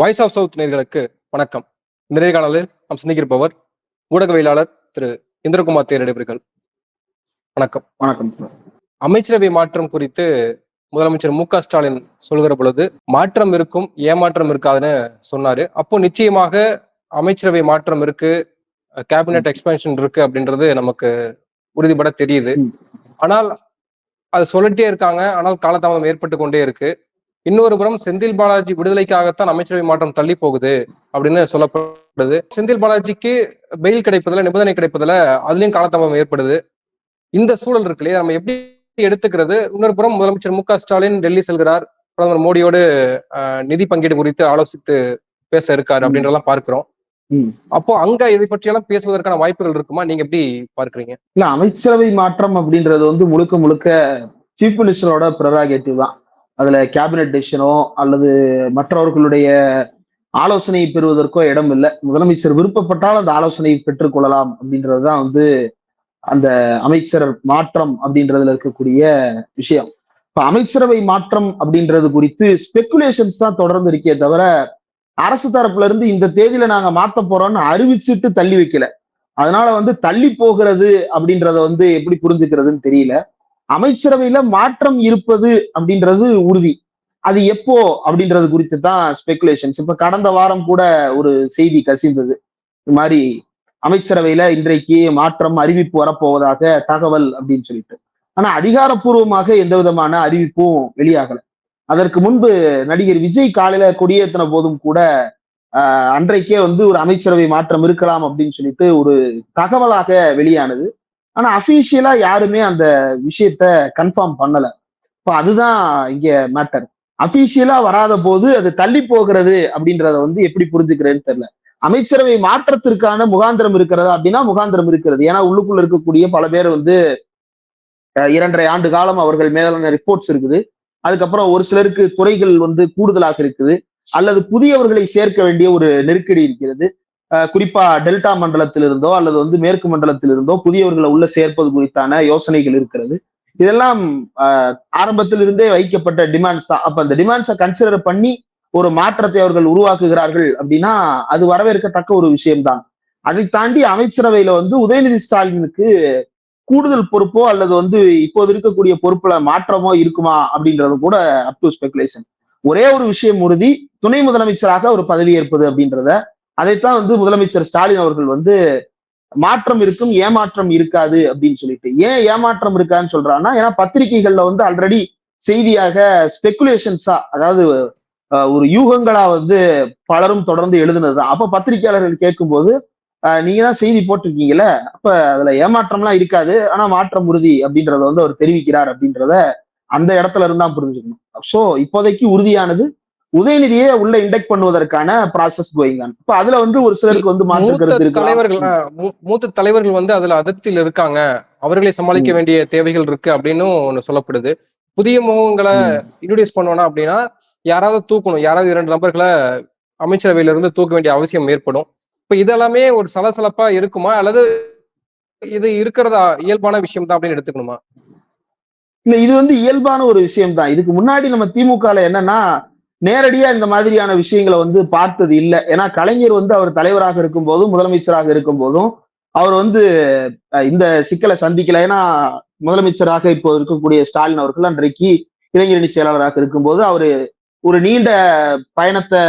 Voice of south நேர்களுக்கு வணக்கம். இந்த நேர்காணலில் நாம் சிந்திக்கிருப்பவர் ஊடகவியலாளர் திரு இந்திரகுமார் தேரடி அவர்கள். வணக்கம். வணக்கம். அமைச்சரவை மாற்றம் குறித்து முதலமைச்சர் மு க ஸ்டாலின் சொல்கிற பொழுது மாற்றம் இருக்கும் ஏமாற்றம் இருக்காதுன்னு சொன்னாரு. அப்போ நிச்சயமாக அமைச்சரவை மாற்றம் இருக்கு கேபினெட் எக்ஸ்பென்ஷன் இருக்கு அப்படின்றது நமக்கு உறுதிபட தெரியுது. ஆனால் அது சொல்லிட்டே இருக்காங்க. ஆனால் காலதாமதம் ஏற்பட்டு கொண்டே இருக்கு. இன்னொரு புறம் செந்தில் பாலாஜி விடுதலைக்காகத்தான் அமைச்சரவை மாற்றம் தள்ளி போகுது அப்படின்னு சொல்லப்படுது. செந்தில் பாலாஜிக்கு பெயில் கிடைப்பதுல நிபந்தனை கிடைப்பதுல அதுலயும் காலதாமதம் ஏற்படுது. இந்த சூழல் இருக்கு இல்லையா? நம்ம எப்படி எடுத்துக்கிறது? இன்னொரு புறம் முதலமைச்சர் மு க ஸ்டாலின் டெல்லி செல்கிறார். பிரதமர் மோடியோடு நிதி பங்கீடு குறித்து ஆலோசித்து பேச இருக்காரு அப்படின்றதெல்லாம் பார்க்கிறோம். அப்போ அங்க இதை பற்றியெல்லாம் பேசுவதற்கான வாய்ப்புகள் இருக்குமா? நீங்க எப்படி பார்க்கறீங்க? இல்ல அமைச்சரவை மாற்றம் அப்படின்றது வந்து முழுக்க முழுக்க சீஃப் மினிஸ்டரோட ப்ரெராகேட்டிவ் தான். அதுல கேபினட் டிசிஷனோ அல்லது மற்றவர்களுடைய ஆலோசனை பெறுவதற்கோ இடம் இல்லை. முதலமைச்சர் விருப்பப்பட்டால் அந்த ஆலோசனை பெற்றுக்கொள்ளலாம் அப்படின்றது தான் வந்து அந்த அமைச்சர் மாற்றம் அப்படின்றதுல இருக்கக்கூடிய விஷயம். இப்ப அமைச்சரவை மாற்றம் அப்படின்றது குறித்து ஸ்பெகுலேஷன்ஸ் தான் தொடர்ந்து இருக்கே தவிர அரசு தரப்புல இருந்து இந்த தேதியில நாங்க மாத்த போறோம்னு அறிவிச்சுட்டு தள்ளி வைக்கல. அதனால வந்து தள்ளி போகிறது அப்படின்றத வந்து எப்படி புரிஞ்சுக்கிறதுன்னு தெரியல. அமைச்சரவையில மாற்றம் இருப்பது அப்படின்றது உறுதி. அது எப்போ அப்படின்றது குறித்து தான் ஸ்பெகுலேஷன்ஸ் இப்ப கடந்த வாரம் கூட ஒரு செய்தி கசிந்தது. இது மாதிரி அமைச்சரவையில இன்றைக்கு மாற்றம் அறிவிப்பு வரப்போவதாக தகவல் அப்படின்னு சொல்லிட்டு. ஆனா அதிகாரப்பூர்வமாக எந்த விதமான அறிவிப்பும் வெளியாகல. அதற்கு முன்பு நடிகர் விஜய் காலையில கொடியேற்றின போதும் கூட ஆஹ், அன்றைக்கே வந்து ஒரு அமைச்சரவை மாற்றம் இருக்கலாம் அப்படின்னு சொல்லிட்டு ஒரு தகவலாக வெளியானது. ஆனா அபிஷியலா யாருமே அந்த விஷயத்த கன்ஃபார்ம் பண்ணல. இப்போ அதுதான் இங்க மேட்டர் அபிஷியலா வராத போது அது தள்ளி போகிறது அப்படின்றத வந்து எப்படி புரிஞ்சுக்கிறேன்னு தெரியல. அமைச்சரவை மாற்றத்திற்கான முகாந்திரம் இருக்கிறதா அப்படின்னா முகாந்திரம் இருக்கிறது. ஏன்னா உள்ளுக்குள்ள இருக்கக்கூடிய பல பேர் வந்து இரண்டரை ஆண்டு காலம் அவர்கள் மேலான ரிப்போர்ட்ஸ் இருக்குது. அதுக்கப்புறம் ஒரு சிலருக்கு துறைகள் வந்து கூடுதலாக இருக்குது. அல்லது புதியவர்களை சேர்க்க வேண்டிய ஒரு நெருக்கடி இருக்கிறது. குறிப்பா டெல்டா மண்டலத்திலிருந்தோ அல்லது வந்து மேற்கு மண்டலத்திலிருந்தோ புதியவர்களை உள்ள சேர்ப்பது குறித்தான யோசனைகள் இருக்கிறது. இதெல்லாம் அஹ், ஆரம்பத்திலிருந்தே வைக்கப்பட்ட டிமாண்ட்ஸ் தான். அப்ப அந்த டிமாண்ட்ஸை கன்சிடர் பண்ணி ஒரு மாற்றத்தை அவர்கள் உருவாக்குகிறார்கள் அப்படின்னா அது வரவேற்கத்தக்க ஒரு விஷயம்தான். அதை தாண்டி அமைச்சரவையில வந்து உதயநிதி ஸ்டாலினுக்கு கூடுதல் பொறுப்போ அல்லது வந்து இப்போது இருக்கக்கூடிய பொறுப்புல மாற்றமோ இருக்குமா அப்படின்றது கூட அப் டு ஸ்பெகுலேஷன் ஒரே ஒரு விஷயம் உறுதி துணை முதலமைச்சராக ஒரு பதவி ஏற்பது அப்படின்றத அதைத்தான் வந்து முதலமைச்சர் ஸ்டாலின் அவர்கள் வந்து மாற்றம் இருக்கும் ஏமாற்றம் இருக்காது அப்படின்னு சொல்லிட்டு. ஏன் ஏமாற்றம் இருக்கான்னு சொல்றாங்கன்னா ஏன்னா பத்திரிகைகள்ல வந்து ஆல்ரெடி செய்தியாக ஸ்பெகுலேஷன்ஸா அதாவது ஒரு யூகங்களா வந்து பலரும் தொடர்ந்து எழுதுனதுதான் அப்ப பத்திரிகையாளர்கள் கேட்கும்போது நீங்க தான் செய்தி போட்டிருக்கீங்கல்ல அப்ப அதுல ஏமாற்றம்லாம் இருக்காது ஆனா மாற்றம் உறுதி அப்படின்றத வந்து அவர் தெரிவிக்கிறார் அப்படின்றத அந்த இடத்துல இருந்தா புரிஞ்சுக்கணும். சோ இப்போதைக்கு உறுதியானது உதயநிதியை உள்ள இண்டெக்ட் பண்ணுவதற்கான ப்ராசஸ் கோயிங் ஆன் இப்ப அதுல வந்து ஒரு சிலருக்கு வந்து மாற்று தலைவர்கள் மூத்த தலைவர்கள் வந்து அதுல அதிருப்தியில் இருக்காங்க. அவர்களை சமாளிக்க. வேண்டிய தேவைகள் இருக்கு அப்படின்னு ஒண்ணு சொல்லப்படுது. புதிய முகங்களை. இன்ட்ரோடியூஸ் பண்ணோம்னா அப்படின்னா யாராவது தூக்கணும் யாராவது இரண்டு நபர்களை அமைச்சரவையில இருந்து தூக்க வேண்டிய அவசியம் ஏற்படும். இப்ப இதெல்லாமே ஒரு சலசலப்பா இருக்குமா? அல்லது இது இருக்கிறதா இயல்பான விஷயம் தான் அப்படின்னு எடுத்துக்கணுமா? இல்ல இது வந்து இயல்பான ஒரு விஷயம் தான் இதுக்கு முன்னாடி நம்ம திமுகல என்னன்னா நேரடியா இந்த மாதிரியான விஷயங்களை வந்து பார்த்தது இல்லை. ஏன்னா கலைஞர் வந்து அவர் தலைவராக இருக்கும் போதும் முதலமைச்சராக இருக்கும் போதும் அவர் வந்து இந்த சிக்கலை சந்திக்கல. ஏன்னா முதலமைச்சராக இப்போ இருக்கக்கூடிய ஸ்டாலின் அவர்கள் அன்றைக்கு இளைஞரணி செயலாளராக இருக்கும்போது அவரு ஒரு நீண்ட பயணத்தை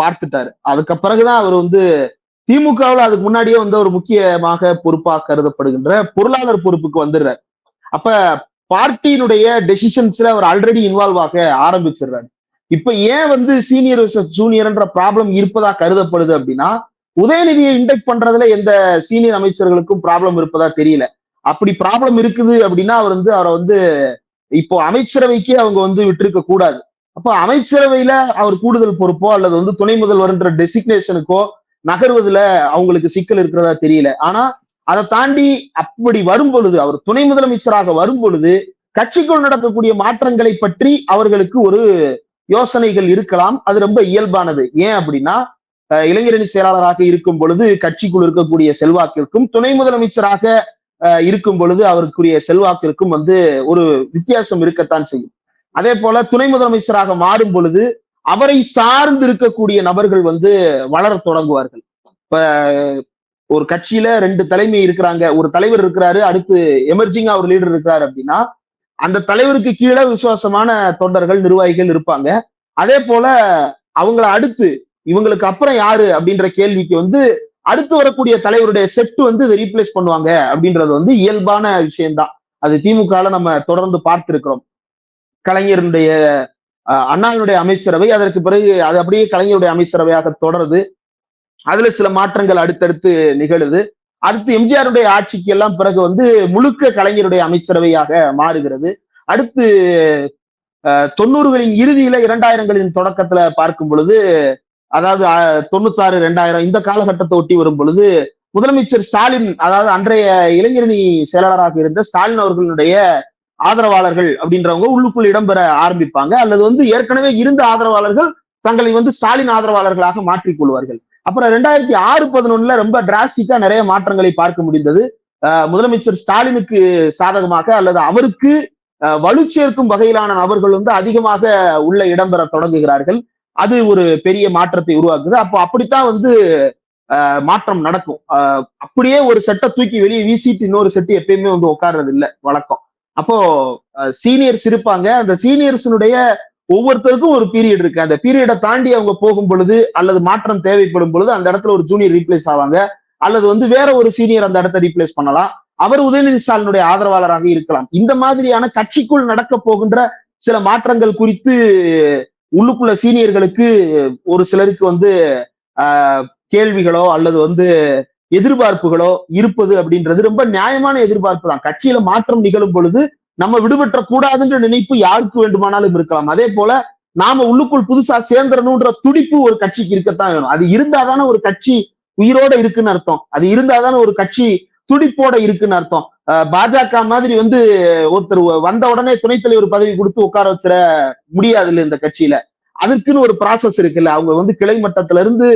பார்த்துட்டாரு. அதுக்கு பிறகுதான் அவர் வந்து திமுகவில் அதுக்கு முன்னாடியே வந்து ஒரு முக்கியமாக பொறுப்பாக கருதப்படுகின்ற பொருளாளர் பொறுப்புக்கு வந்துடுறாரு. அப்ப பார்ட்டியினுடைய டெசிஷன்ஸ்ல அவர் ஆல்ரெடி இன்வால்வ் ஆக ஆரம்பிச்சிடுறாரு. இப்ப ஏன் வந்து சீனியர் வர்சஸ் ஜூனியர்ன்ற ப்ராப்ளம் இருப்பதா கருதப்படுது அப்படின்னா உதயநிதியை இன்டெக்ட் பண்றதுல எந்த சீனியர் அமைச்சர்களுக்கும் ப்ராப்ளம் இருப்பதா தெரியல. அப்படி ப்ராப்ளம் இருக்குது அப்படின்னா அவர் வந்து அவரை வந்து இப்போ அமைச்சரவைக்கே அவங்க வந்து விட்டிருக்க கூடாது. அப்போ அமைச்சரவையில அவர் கூடுதல் பொறுப்போ அல்லது வந்து துணை முதல்வர்ன்ற டெசிக்னேஷனுக்கோ நகர்வதுல அவங்களுக்கு சிக்கல் இருக்கிறதா தெரியல. ஆனா அதை தாண்டி அப்படி வரும் பொழுது அவர் துணை முதலமைச்சராக வரும் பொழுது கட்சிக்குள் நடக்கக்கூடிய மாற்றங்களை பற்றி அவர்களுக்கு ஒரு யோசனைகள் இருக்கலாம். அது ரொம்ப இயல்பானது. ஏன் அப்படின்னா இளைஞரணி செயலாளராக இருக்கும் பொழுது கட்சிக்குள் இருக்கக்கூடிய செல்வாக்கிற்கும் துணை முதலமைச்சராக அஹ், இருக்கும் பொழுது அவருக்குரிய செல்வாக்கிற்கும் வந்து ஒரு வித்தியாசம் இருக்கத்தான் செய்யும். அதே போல துணை முதலமைச்சராக மாறும் பொழுது அவரை சார்ந்து இருக்கக்கூடிய நபர்கள் வந்து வளர தொடங்குவார்கள். இப்ப ஒரு கட்சியில ரெண்டு தலைமை இருக்கிறாங்க. ஒரு தலைவர் இருக்கிறாரு அடுத்து எமர்ஜிங்கா ஒரு லீடர் இருக்கிறாரு அப்படின்னா அந்த தலைவருக்கு கீழே விசுவாசமான தொண்டர்கள் நிர்வாகிகள் இருப்பாங்க. அதே போல அவங்கள அடுத்து இவங்களுக்கு அப்புறம் யாரு அப்படின்ற கேள்விக்கு வந்து அடுத்து வரக்கூடிய தலைவருடைய செட் வந்து இதை ரீப்ளேஸ் பண்ணுவாங்க அப்படின்றது வந்து இயல்பான விஷயம்தான். அது திமுகல நம்ம தொடர்ந்து பார்த்திருக்கிறோம். கலைஞருடைய அண்ணாவினுடைய அமைச்சரவை அதற்கு பிறகு அது அப்படியே கலைஞருடைய அமைச்சரவையாக தொடருது. அதுல சில மாற்றங்கள் அடுத்தடுத்து நிகழுது. அடுத்து எம்ஜிஆருடைய ஆட்சிக்கு எல்லாம் பிறகு வந்து முழுக்க கலைஞருடைய அமைச்சரவையாக மாறுகிறது. அடுத்து அஹ், தொண்ணூறுகளின் இறுதியில இரண்டாயிரங்களின் தொடக்கத்துல பார்க்கும் பொழுது அதாவது தொண்ணூத்தாறு ரெண்டாயிரம் இந்த காலகட்டத்தை ஒட்டி வரும் பொழுது முதலமைச்சர் ஸ்டாலின் அதாவது அன்றைய இளைஞரணி செயலாளராக இருந்த ஸ்டாலின் அவர்களுடைய ஆதரவாளர்கள் அப்படின்றவங்க உள்ளுக்குள் இடம்பெற ஆரம்பிப்பாங்க. அல்லது வந்து ஏற்கனவே இருந்த ஆதரவாளர்கள் தங்களை வந்து ஸ்டாலின் ஆதரவாளர்களாக மாற்றிக் கொள்வார்கள். அப்புறம் ரெண்டாயிரத்தி ஆறு பதினொன்னுல ரொம்ப டிராஸ்டிக்கா நிறைய மாற்றங்களை பார்க்க முடிந்தது. அஹ் முதலமைச்சர் ஸ்டாலினுக்கு சாதகமாக அல்லது அவருக்கு அஹ் வலு சேர்க்கும் வகையிலான நபர்கள் வந்து அதிகமாக உள்ள இடம்பெற தொடங்குகிறார்கள். அது ஒரு பெரிய மாற்றத்தை உருவாக்குது. அப்போ அப்படித்தான் வந்து மாற்றம் நடக்கும். அப்படியே ஒரு செட்டை தூக்கி வெளியே வீசிட்டு இன்னொரு செட்டு எப்பயுமே வந்து உட்கார்றது இல்லை வழக்கம். அப்போ சீனியர்ஸ் இருப்பாங்க. அந்த சீனியர்ஸினுடைய ஒவ்வொருத்தருக்கும் ஒரு பீரியட் இருக்கு. அந்த பீரியடை தாண்டி அவங்க போகும் பொழுது அல்லது மாற்றம் தேவைப்படும் பொழுது அந்த இடத்துல ஒரு ஜூனியர் ரீப்ளேஸ் ஆவாங்க. அல்லது வந்து வேற ஒரு சீனியர் அந்த இடத்த ரீப்ளேஸ் பண்ணலாம். அவர் உதயநிதி ஸ்டாலினுடைய ஆதரவாளராக இருக்கலாம். இந்த மாதிரியான கட்சிக்குள் நடக்க போகின்ற சில மாற்றங்கள் குறித்து உள்ளுக்குள்ள சீனியர்களுக்கு ஒரு சிலருக்கு வந்து ஆஹ், கேள்விகளோ அல்லது வந்து எதிர்பார்ப்புகளோ இருப்பது அப்படின்றது ரொம்ப நியாயமான எதிர்பார்ப்பு தான். கட்சியில மாற்றம் நிகழும் பொழுது நம்ம விடுபற்ற கூடாதுன்ற நினைப்பு யாருக்கு வேண்டுமானாலும் இருக்கலாம். அதே போல நாம உள்ளுக்குள் புதுசா சேர்ந்துடணும்ன்ற துடிப்பு ஒரு கட்சிக்கு இருக்கத்தான் வேணும். அது இருந்தாதானே ஒரு கட்சி உயிரோட இருக்குன்னு அர்த்தம். அது இருந்தாதானே ஒரு கட்சி துடிப்போட இருக்குன்னு அர்த்தம். அஹ் பாஜக மாதிரி வந்து ஒருத்தர் வந்த உடனே துணைத் தலைவர் பதவி கொடுத்து உட்கார வச்சிட முடியாது இல்ல இந்த கட்சியில. அதுக்குன்னு ஒரு ப்ராசஸ் இருக்குல்ல. அவங்க வந்து கிளை மட்டத்துல இருந்து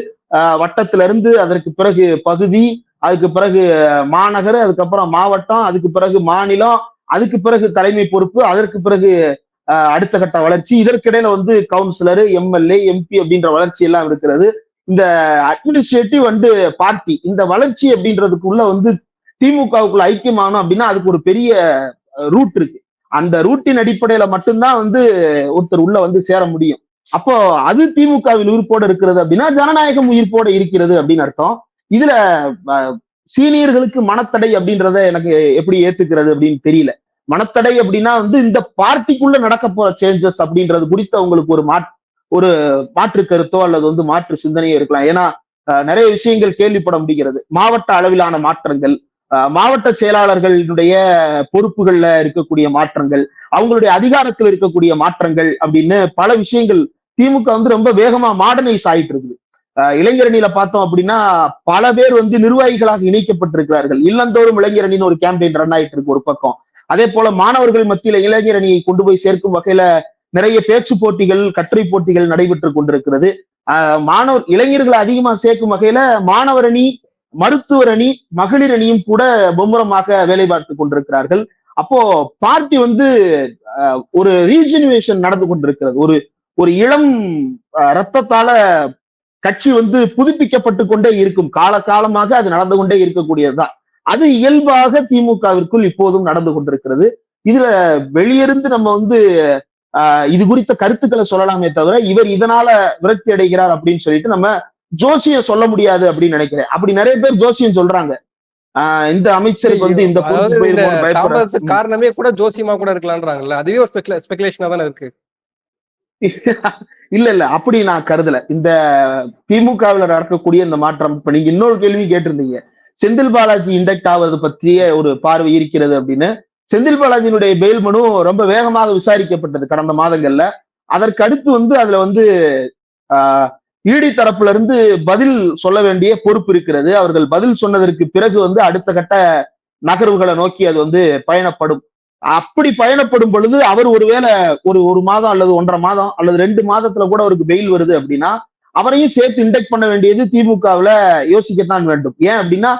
வட்டத்துல இருந்து அதற்கு பிறகு பகுதி அதுக்கு பிறகு மாநகர் அதுக்கப்புறம் மாவட்டம் அதுக்கு பிறகு மாநிலம் அதுக்கு பிறகு தலைமை பொறுப்பு அதற்கு பிறகு அஹ், அடுத்த கட்ட வளர்ச்சி. இதற்கிடையில வந்து கவுன்சிலர் எம்எல்ஏ எம்பி அப்படின்ற வளர்ச்சி எல்லாம் இருக்கிறது. இந்த அட்மினிஸ்ட்ரேட்டிவ் அண்டு பார்ட்டி இந்த வளர்ச்சி அப்படின்றதுக்குள்ள வந்து திமுகவுக்குள்ள ஐக்கியமாகணும் அப்படின்னா அதுக்கு ஒரு பெரிய ரூட் இருக்கு. அந்த ரூட்டின் அடிப்படையில மட்டும்தான் வந்து ஒருத்தர் உள்ள வந்து சேர முடியும். அப்போ அது திமுகவில் உயிர்ப்போட இருக்கிறது அப்படின்னா ஜனநாயகம் உயிர்ப்போட இருக்கிறது அப்படின்னு அர்த்தம். இதுல சீனியர்களுக்கு மனத்தடை அப்படின்றத எனக்கு எப்படி ஏத்துக்கிறது அப்படின்னு தெரியல. மனத்தடை அப்படின்னா வந்து இந்த பார்ட்டிக்குள்ள நடக்க போற சேஞ்சஸ் அப்படின்றது குறித்து அவங்களுக்கு ஒரு மாற் ஒரு மாற்று கருத்தோ அல்லது வந்து மாற்று சிந்தனையோ இருக்கலாம். ஏன்னா நிறைய விஷயங்கள் கேள்விப்பட முடிகிறது. மாவட்ட அளவிலான மாற்றங்கள் அஹ், மாவட்ட செயலாளர்களுடைய பொறுப்புகள்ல இருக்கக்கூடிய மாற்றங்கள் அவங்களுடைய அதிகாரத்தில் இருக்கக்கூடிய மாற்றங்கள் அப்படின்னு பல விஷயங்கள் திமுக வந்து ரொம்ப வேகமா மாடர்னைஸ் ஆயிட்டு இருக்குது. இளைஞரணியில பார்த்தோம் அப்படின்னா பல பேர் வந்து நிர்வாகிகளாக இணைக்கப்பட்டிருக்கிறார்கள். இல்லந்தோறும் இளைஞரணின்னு ஒரு கேம்பெயின் ரன் ஆயிட்டு இருக்கு ஒரு பக்கம். அதே போல மாணவர்கள் மத்தியில இளைஞரணியை கொண்டு போய் சேர்க்கும் வகையில நிறைய பேச்சு போட்டிகள் கட்டுரை போட்டிகள் நடைபெற்று கொண்டிருக்கிறது. ஆஹ் மாணவர் இளைஞர்களை அதிகமா சேர்க்கும் வகையில மாணவர் அணி மருத்துவர் அணி மகளிர் அணியும் கூட மும்முரமாக வேலை பார்த்து கொண்டிருக்கிறார்கள். அப்போ பார்ட்டி வந்து ஒரு ரீஜெனுவேஷன் நடந்து கொண்டிருக்கிறது. ஒரு ஒரு இளம் ரத்தத்தால கட்சி வந்து புதுப்பிக்கப்பட்டு கொண்டே இருக்கும். கால காலமாக அது நடந்து கொண்டே இருக்கக்கூடியதுதான். அது இயல்பாக திமுகவிற்குள் இப்போதும் நடந்து கொண்டிருக்கிறது. இதுல வெளியிருந்து நம்ம வந்து ஆஹ் இது குறித்த கருத்துக்களை சொல்லலாமே தவிர இவர் இதனால விரக்தி அடைகிறார் அப்படின்னு சொல்லிட்டு நம்ம ஜோசியம் சொல்ல முடியாது அப்படின்னு நினைக்கிறேன். அப்படி நிறைய பேர் ஜோசியம் சொல்றாங்க. ஆஹ் இந்த அமைச்சருக்கு வந்து இந்த காரணமே கூட ஜோசியமா கூட இருக்கலான்றாங்கல்ல. அதுவே ஒரு ஸ்பெகுலேஷனா தானே இருக்கு. இல்ல இல்ல அப்படி நான் கருதல. இந்த திமுகவில் நடக்கக்கூடிய இந்த மாற்றம் இப்ப நீங்க இன்னொரு கேள்வி கேட்டிருந்தீங்க. செந்தில் பாலாஜி இண்டக்ட் ஆவது பற்றிய ஒரு பார்வை இருக்கிறது அப்படின்னு. செந்தில் பாலாஜியினுடைய பெயில் மனு ரொம்ப வேகமாக விசாரிக்கப்பட்டது கடந்த மாதங்கள்ல. அதற்கு அடுத்து வந்து அதுல வந்து ஆஹ் இடி தரப்புல இருந்து பதில் சொல்ல வேண்டிய பொறுப்பு இருக்கிறது. அவர்கள் பதில் சொன்னதற்கு பிறகு வந்து அடுத்த கட்ட நகர்வுகளை நோக்கி அது வந்து பயணப்படும். அப்படி பயணப்படும் பொழுது அவர் ஒருவேளை ஒரு ஒரு மாதம் அல்லது ஒன்றரை மாதம் அல்லது ரெண்டு மாதத்துல கூட அவருக்கு பெயில் வருது அப்படின்னா அவரையும் சேர்த்து இன்டெக்ட் பண்ண வேண்டியது திமுகவில் யோசிக்கத்தான் வேண்டும். ஏன் அப்படின்னா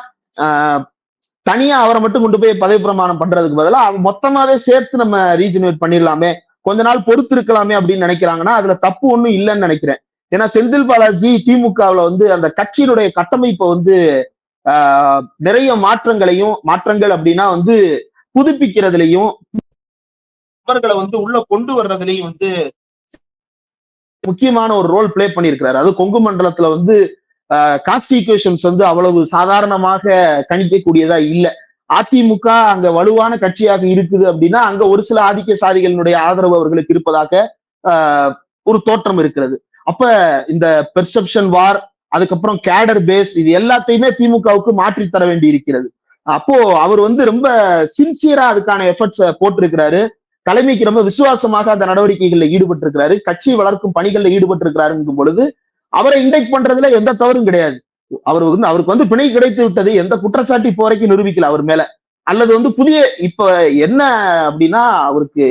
தனியா அவரை மட்டும் கொண்டு போய் பதவி பிரமாணம் பண்றதுக்கு பதிலாக அவர் மொத்தமாவே சேர்த்து நம்ம ரீஜெனரேட் பண்ணிடலாமே கொஞ்ச நாள் பொறுத்து இருக்கலாமே அப்படின்னு நினைக்கிறாங்கன்னா அதுல தப்பு ஒன்றும் இல்லைன்னு நினைக்கிறேன். ஏன்னா செந்தில் பாலாஜி திமுகவில் வந்து அந்த கட்சியினுடைய கட்டமைப்பை வந்து நிறைய மாற்றங்களையும் மாற்றங்கள் அப்படின்னா வந்து புதுப்பிக்கிறதுலையும் அவர்களை வந்து உள்ள கொண்டு வர்றதுலையும் வந்து முக்கியமான ஒரு ரோல் பிளே பண்ணியிருக்கிறாரு. அது கொங்கு மண்டலத்துல வந்து கான்ஸ்டிடியூஷன்ஸ் வந்து அவ்வளவு சாதாரணமாக கணிக்கக்கூடியதா இல்ல. அதிமுக அங்க வலுவான கட்சியாக இருக்குது அப்படின்னா அங்க ஒரு சில ஆதிக்க சாதிகளினுடைய ஆதரவு அவர்களுக்கு இருப்பதாக ஆஹ் ஒரு தோற்றம் இருக்கிறது. அப்ப இந்த பெர்செப்ஷன் வார் அதுக்கப்புறம் கேடர் பேஸ் இது எல்லாத்தையுமே திமுகவுக்கு மாற்றி தர வேண்டி இருக்கிறது அப்போ அவர் வந்து ரொம்ப சின்சியரா அதுக்கான எஃபர்ட்ஸ் போட்டிருக்கிறாரு. தலைமைக்கு ரொம்ப விசுவாசமாக அந்த நடவடிக்கைகளில் ஈடுபட்டு இருக்கிறாரு கட்சி வளர்க்கும் பணிகளில் ஈடுபட்டு இருக்கிறாருங்கும் பொழுது அவரை இண்டெக்ட் பண்றதுல எந்த தவறும் கிடையாது. அவர் வந்து அவருக்கு வந்து பிணை கிடைத்து விட்டது. எந்த குற்றச்சாட்டு இப்போ வரைக்கும் நிரூபிக்கல அவர் மேல. அல்லது வந்து புதிய இப்ப என்ன அப்படின்னா அவருக்கு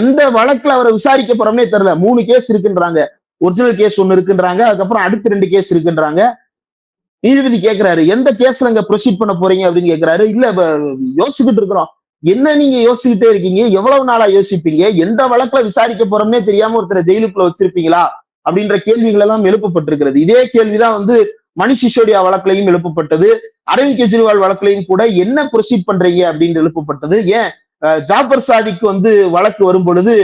எந்த வழக்குல அவரை விசாரிக்க போறோம்னே தெரியல. மூணு கேஸ் இருக்குன்றாங்க. ஒரிஜினல் கேஸ் ஒன்னு இருக்குன்றாங்க. அதுக்கப்புறம் அடுத்து ரெண்டு கேஸ் இருக்குன்றாங்க. நீதிபதி கேட்கிறாரு எந்த கேஸ்ல அங்க ப்ரொசீட் பண்ண போறீங்க அப்படின்னு கேக்குறாரு. இல்ல யோசிச்சுக்கிட்டு இருக்கிறோம். என்ன நீங்க யோசிச்சுக்கிட்டே இருக்கீங்க? எவ்வளவு நாளா யோசிப்பீங்க? எந்த வழக்குல விசாரிக்க போறோம்னே தெரியாம ஒருத்தரை ஜெயிலுக்குள்ள வச்சிருப்பீங்களா? அப்படின்ற கேள்விகள் எல்லாம் எழுப்பப்பட்டிருக்கிறது. இதே கேள்விதான் வந்து மணிஷ் சிசோடியா வழக்குலையும் எழுப்பப்பட்டது. அரவிந்த் கெஜ்ரிவால் வழக்குலையும் கூட என்ன ப்ரொசீட் பண்றீங்க அப்படின்னு எழுப்பப்பட்டது. ஏன்? ஜாபர் சாதிக்கு வந்து வழக்கு வரும் பொழுது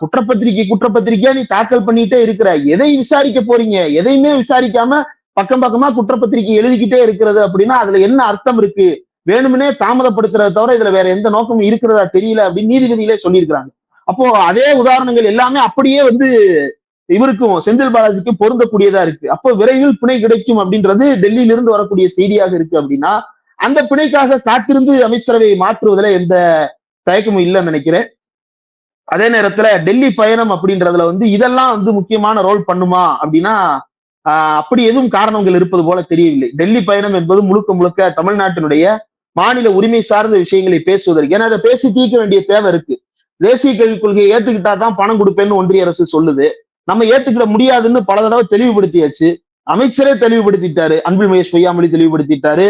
குற்றப்பத்திரிகை குற்றப்பத்திரிக்கையா நீ தாக்கல் பண்ணிட்டே இருக்கிற? எதை விசாரிக்க போறீங்க? எதையுமே விசாரிக்காம பக்கம் பக்கமா குற்றப்பத்திரிகை எழுதிக்கிட்டே இருக்கிறது அப்படின்னா அதுல என்ன அர்த்தம் இருக்கு? வேணும்னே தாமதப்படுத்துறத தவிர இதுல வேற எந்த நோக்கமும் இருக்கிறதா தெரியல அப்படின்னு நீதிபதியிலே சொல்லியிருக்கிறாங்க. அப்போ அதே உதாரணங்கள் எல்லாமே அப்படியே வந்து இவருக்கும் செந்தில் பாலாஜிக்கும் பொருந்தக்கூடியதா இருக்கு. அப்போ விரைவில் பிணை கிடைக்கும் அப்படின்றது டெல்லியிலிருந்து வரக்கூடிய செய்தியாக இருக்கு அப்படின்னா அந்த பிணைக்காக காத்திருந்து அமைச்சரவையை மாற்றுவதில் எந்த தயக்கமும் இல்லைன்னு நினைக்கிறேன். அதே நேரத்துல டெல்லி பயணம் அப்படின்றதுல வந்து இதெல்லாம் வந்து முக்கியமான ரோல் பண்ணுமா அப்படின்னா அப்படி எதுவும் காரணங்கள் இருப்பது போல தெரியவில்லை. டெல்லி பயணம் என்பது முழுக்க முழுக்க தமிழ்நாட்டினுடைய மாநில உரிமை சார்ந்த விஷயங்களை பேசுவதற்கு ஏன்னா அதை பேசி தீர்க்க வேண்டிய தேவை இருக்கு. தேசிய கல்விக் கொள்கையை ஏத்துக்கிட்டா தான் பணம் கொடுப்பேன்னு ஒன்றிய அரசு சொல்லுது. நம்ம ஏத்துக்கிட முடியாதுன்னு பல தடவை தெளிவுபடுத்தியாச்சு. அமைச்சரே தெளிவுபடுத்திட்டாரு. அன்பில் மகேஷ் பொய்யாமொழி தெளிவுபடுத்திட்டாரு.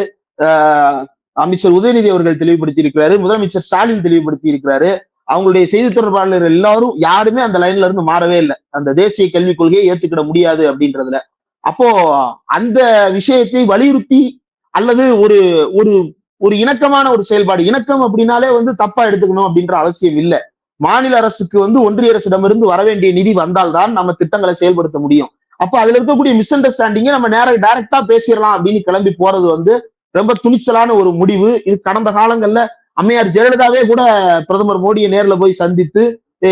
அமைச்சர் உதயநிதி அவர்கள் தெளிவுபடுத்தி இருக்கிறாரு முதலமைச்சர் ஸ்டாலின் தெளிவுபடுத்தி இருக்கிறாரு அவங்களுடைய செய்தி தொடர்பாளர் எல்லாரும் யாருமே அந்த லைன்ல இருந்து மாறவே இல்லை. அந்த தேசிய கல்விக் கொள்கையை ஏத்துக்கிட முடியாது அப்படின்றதுல. அப்போ அந்த விஷயத்தை வலியுறுத்தி அல்லது ஒரு ஒரு ஒரு இணக்கமான ஒரு செயல்பாடு இணக்கம் அப்படின்னாலே வந்து தப்பா எடுத்துக்கணும் அப்படின்ற அவசியம் இல்லை. மாநில அரசுக்கு வந்து ஒன்றிய அரசிடமிருந்து வர வேண்டிய நிதி வந்தால்தான் நம்ம திட்டங்களை செயல்படுத்த முடியும். அப்ப அதுல இருக்கக்கூடிய மிஸ் அண்டர்ஸ்டாண்டிங்கை நம்ம நேர டைரக்டா பேசிடலாம் அப்படின்னு கிளம்பி போறது வந்து ரொம்ப துணிச்சலான ஒரு முடிவு. இது கடந்த காலங்கள்ல அம்மையார் ஜெயலலிதாவே கூட பிரதமர் மோடியை நேர்ல போய் சந்தித்து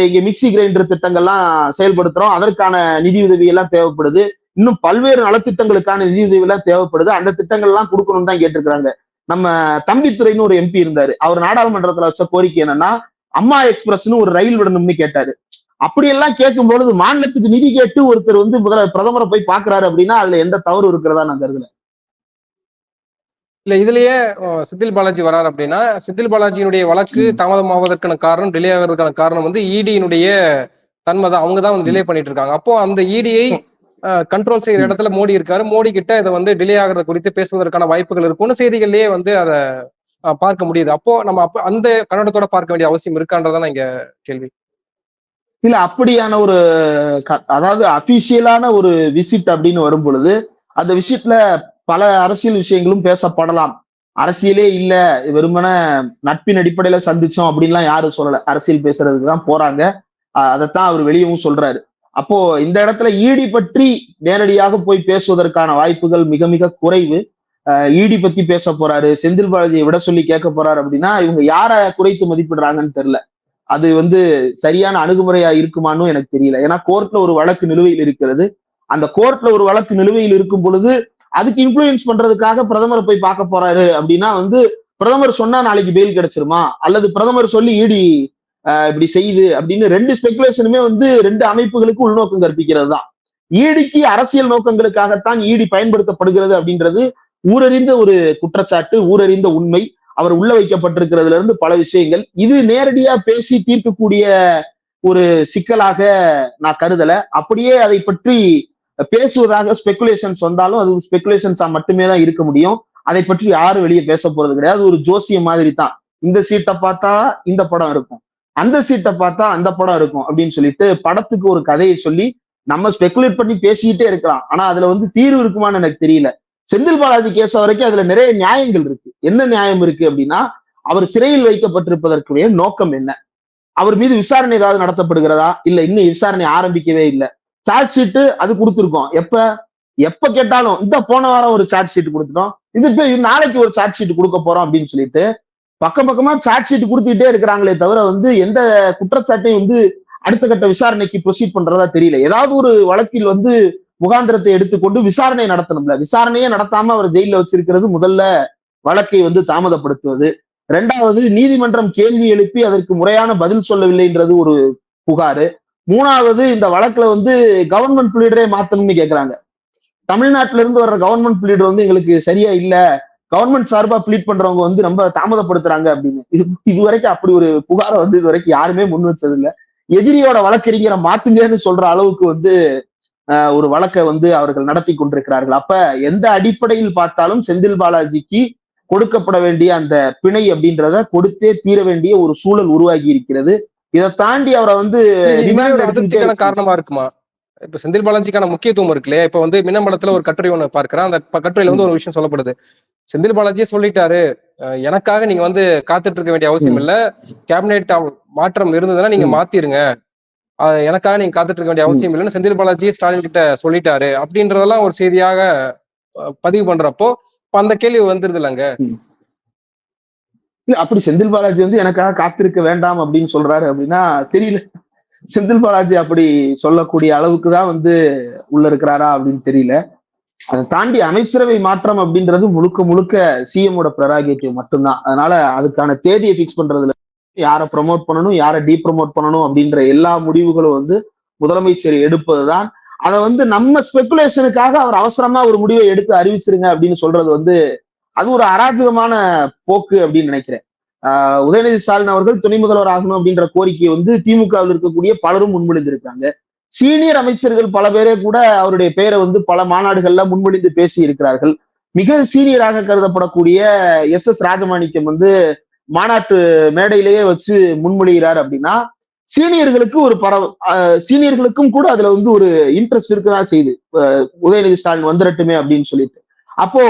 இங்க மிக்சி கிரைண்டர் திட்டங்கள்லாம் செயல்படுத்துறோம். அதற்கான நிதி உதவி எல்லாம் தேவைப்படுது. இன்னும் பல்வேறு நலத்திட்டங்களுக்கான நிதி உதவி எல்லாம் தேவைப்படுது. அந்த திட்டங்கள் எல்லாம் கொடுக்கணும்னு தான் கேட்டிருக்கிறாங்க. நம்ம தம்பித்துறைன்னு ஒரு எம்பி இருந்தாரு. அவர் நாடாளுமன்றத்துல வச்ச கோரிக்கை என்னன்னா அம்மா எக்ஸ்பிரஸ்னு ஒரு ரயில் விடணும்னு கேட்டாரு. அப்படியெல்லாம் கேட்கும் பொழுது மாநிலத்துக்கு நிதி கேட்டு ஒருத்தர் வந்து முதல்ல பிரதமரை போய் பாக்குறாரு அப்படின்னா அதுல எந்த தவறு இருக்கிறதா நான் கருதுல. இல்ல இதுலயே செந்தில் பாலாஜி வரார் அப்படின்னா செந்தில் பாலாஜியினுடைய வழக்கு தாமதமாவதற்கான காரணம் டிலே ஆகிறதுக்கான காரணம் வந்து இடியினுடைய தன்மை தான் அவங்க தான் வந்து டிலே பண்ணிட்டு இருக்காங்க. அப்போ அந்த இடியை கண்ட்ரோல் செய்யற இடத்துல மோடி இருக்காரு. மோடி கிட்ட இதை வந்து டிலே ஆகிறது குறித்து பேசுவதற்கான வாய்ப்புகள் இருக்கும்னு செய்திகள்லயே வந்து அதை பார்க்க முடியுது. அப்போ நம்ம அப்ப அந்த கன்னடத்தோட பார்க்க வேண்டிய அவசியம் இருக்கான்றதான் இங்க கேள்வி. இல்ல அப்படியான ஒரு அதாவது அபிஷியலான ஒரு விசிட் அப்படின்னு வரும் பொழுது அந்த விசிட்ல பல அரசியல் விஷயங்களும் பேசப்படலாம். அரசியலே இல்ல வெறுமன நட்பின் அடிப்படையில சந்திச்சோம் அப்படின்லாம் யாரும் சொல்லல. அரசியல் பேசுறதுக்கு தான் போறாங்க. அதைத்தான் அவர் வெளியவும் சொல்றாரு. அப்போ இந்த இடத்துல ஈடி பற்றி நேரடியாக போய் பேசுவதற்கான வாய்ப்புகள் மிக மிக குறைவு. ஈடி பத்தி பேச போறாரு. செந்தில் பாலாஜியை விட சொல்லி கேட்க போறாரு அப்படின்னா இவங்க யார குறைத்து மதிப்பிடுறாங்கன்னு தெரியல. அது வந்து சரியான அணுகுமுறையா இருக்குமான்னு எனக்கு தெரியல. ஏன்னா கோர்ட்ல ஒரு வழக்கு நிலுவையில் இருக்கிறது. அந்த கோர்ட்ல ஒரு வழக்கு நிலுவையில் இருக்கும் பொழுது அதுக்கு இன்ஃபுளுயன்ஸ் பண்றதுக்காக பிரதமரை போய் பார்க்க போறாரு அப்படின்னா வந்து பிரதமர் சொன்னா நாளைக்கு பெயில் கிடைச்சிருமா? அல்லது பிரதமர் சொல்லி ஈடி இப்படி செய்யுது அப்படின்னு ரெண்டு ஸ்பெகுலேஷனுமே வந்து ரெண்டு அமைப்புகளுக்கு உள்நோக்கம் கற்பிக்கிறது தான் ஈடிக்கு அரசியல் நோக்கங்களுக்காகத்தான் ஈடி பயன்படுத்தப்படுகிறது அப்படின்றது ஊரறிந்த ஒரு குற்றச்சாட்டு ஊரறிந்த உண்மை. அவர் உள்ள வைக்கப்பட்டிருக்கிறதுல இருந்து பல விஷயங்கள். இது நேரடியா பேசி தீர்க்கக்கூடிய ஒரு சிக்கலாக நான் கருதல. அப்படியே அதை பற்றி பேசுவதாக ஸ்பெகுலேஷன்ஸ் வந்தாலும் அது ஸ்பெகுலேஷன்ஸா மட்டுமே தான் இருக்க முடியும். அதை பற்றி யாரும் வெளியே பேச போறது கிடையாது. ஒரு ஜோசியம் மாதிரி தான் இந்த சீட்டை பார்த்தா இந்த படம் இருக்கும். அந்த சீட்டை பார்த்தா அந்த படம் இருக்கும் அப்படின்னு சொல்லிட்டு படத்துக்கு ஒரு கதையை சொல்லி நம்ம ஸ்பெகுலேட் பண்ணி பேசிக்கிட்டே இருக்கலாம். ஆனா அதுல வந்து தீர்வு இருக்குமான்னு எனக்கு தெரியல. செந்தில் பாலாஜி கேஸ் வரைக்கும் அதுல நிறைய நியாயங்கள் இருக்கு. என்ன நியாயம் இருக்கு அப்படின்னா அவர் சிறையில் வைக்கப்பட்டிருப்பதற்குரிய நோக்கம் என்ன? அவர் மீது விசாரணை ஏதாவது நடத்தப்படுகிறதா? இல்ல இன்னும் விசாரணை ஆரம்பிக்கவே இல்லை. சார்ஜ் ஷீட்டு அது கொடுத்துருக்கோம். எப்ப? எப்ப கேட்டாலும் இந்த போன வாரம் ஒரு சார்ஜ் ஷீட் கொடுத்துட்டோம். இது நாளைக்கு ஒரு சார்ஜ் ஷீட் கொடுக்க போறோம் அப்படின்னு சொல்லிட்டு பக்கம் பக்கமா சார்ஜ் ஷீட் கொடுத்துக்கிட்டே இருக்கிறாங்களே தவிர வந்து எந்த குற்றச்சாட்டையும் வந்து அடுத்த கட்ட விசாரணைக்கு ப்ரொசீட் பண்றதா தெரியல. ஏதாவது ஒரு வழக்கில் வந்து முகாந்திரத்தை எடுத்துக்கொண்டு விசாரணை நடத்தணும்ல. விசாரணையே நடத்தாம அவர் ஜெயில வச்சிருக்கிறது முதல்ல வழக்கை வந்து தாமதப்படுத்துவது. ரெண்டாவது நீதிமன்றம் கேள்வி எழுப்பி அதற்கு முறையான பதில் சொல்லவில்லைன்றது ஒரு புகாரு. மூணாவது இந்த வழக்குல வந்து கவர்மெண்ட் பிளீடரே மாத்தணும்னு கேக்குறாங்க. தமிழ்நாட்டுல இருந்து வர்ற கவர்மெண்ட் பிளீடர் வந்து எங்களுக்கு சரியா இல்லை. கவர்மெண்ட் சார்பா ப்ளீட் பண்றவங்க வந்து ரொம்ப தாமதப்படுத்துறாங்க அப்படின்னு. இது இது வரைக்கும் அப்படி ஒரு புகாரை வந்து இது வரைக்கும் யாருமே முன் வச்சது இல்ல எதிரியோட வழக்கறிஞரை மாத்துங்கன்னு சொல்ற அளவுக்கு வந்து ஒரு வழக்கை வந்து அவர்கள் நடத்தி கொண்டிருக்கிறார்கள். அப்ப எந்த அடிப்படையில் பார்த்தாலும் செந்தில் பாலாஜிக்கு கொடுக்கப்பட வேண்டிய அந்த பிணை அப்படின்றத கொடுத்தே தீர வேண்டிய ஒரு சூழல் உருவாகி இருக்கிறது. இதை தாண்டி அவரை வந்து காரணமா இருக்குமா? இப்ப செந்தில் பாலாஜிக்கான முக்கியத்துவம் இருக்கு இல்லையா இப்ப வந்து மின்னம்பலத்துல ஒரு கட்டுரை ஒண்ணு பார்க்கிறேன் அந்த கட்டுரையில வந்து ஒரு விஷயம் சொல்லப்படுது. செந்தில் பாலாஜியே சொல்லிட்டாரு. எனக்காக நீங்க வந்து காத்துட்டு இருக்க வேண்டிய அவசியம் இல்ல. கேபினெட் மாற்றம் இருந்ததுன்னா நீங்க மாத்திருங்க. எனக்காக நீங்க காத்துட்டு இருக்க வேண்டிய அவசியம் இல்லைன்னு செந்தில் பாலாஜி ஸ்டாலின் கிட்ட சொல்லிட்டாரு. அப்படின்றதெல்லாம் ஒரு செய்தியாக பதிவு பண்றப்போ அந்த கேள்வி வந்துருது இல்லங்க. இல்ல அப்படி செந்தில் பாலாஜி வந்து எனக்காக காத்திருக்க வேண்டாம் அப்படின்னு சொல்றாரு அப்படின்னா தெரியல. செந்தில் பாலாஜி அப்படி சொல்லக்கூடிய அளவுக்கு தான் வந்து உள்ள இருக்கிறாரா அப்படின்னு தெரியல. அதை தாண்டி அமைச்சரவை மாற்றம் அப்படின்றது முழுக்க முழுக்க சிஎமோட ப்ரெராகேட்டிவ் மட்டும்தான். அதனால அதுக்கான தேதியை பிக்ஸ் பண்றதுல யாரை ப்ரமோட் பண்ணணும் யாரை டீ ப்ரமோட் பண்ணணும் அப்படின்ற எல்லா முடிவுகளும் வந்து முதலமைச்சர் எடுப்பதுதான். அதை வந்து நம்ம ஸ்பெகுலேஷனுக்காக அவர் அவசரமா ஒரு முடிவை எடுத்து அறிவிச்சிருங்க அப்படின்னு சொல்றது வந்து அது ஒரு அராஜகமான போக்கு அப்படின்னு நினைக்கிறேன். உதயநிதி ஸ்டாலின் அவர்கள் துணை முதல்வர் ஆகணும் அப்படின்ற கோரிக்கையை வந்து திமுகவில் இருக்கக்கூடிய பலரும் முன்மொழிந்திருக்காங்க சீனியர் அமைச்சர்கள் பல பேரே கூட அவருடைய பெயரை வந்து பல மாநாடுகள்ல முன்மொழிந்து பேசி இருக்கிறார்கள் மிக சீனியராக கருதப்படக்கூடிய எஸ் எஸ் ராஜமாணிக்கம் வந்து மாநாட்டு மேடையிலேயே வச்சு முன்மொழிகிறார் அப்படின்னா சீனியர்களுக்கு ஒரு பரவ சீனியர்களுக்கும் கூட அதுல வந்து ஒரு இன்ட்ரெஸ்ட் இருக்குதான் செய்யுது. உதயநிதி ஸ்டாலின் வந்துரட்டுமே அப்படின்னு சொல்லிட்டு. அப்போ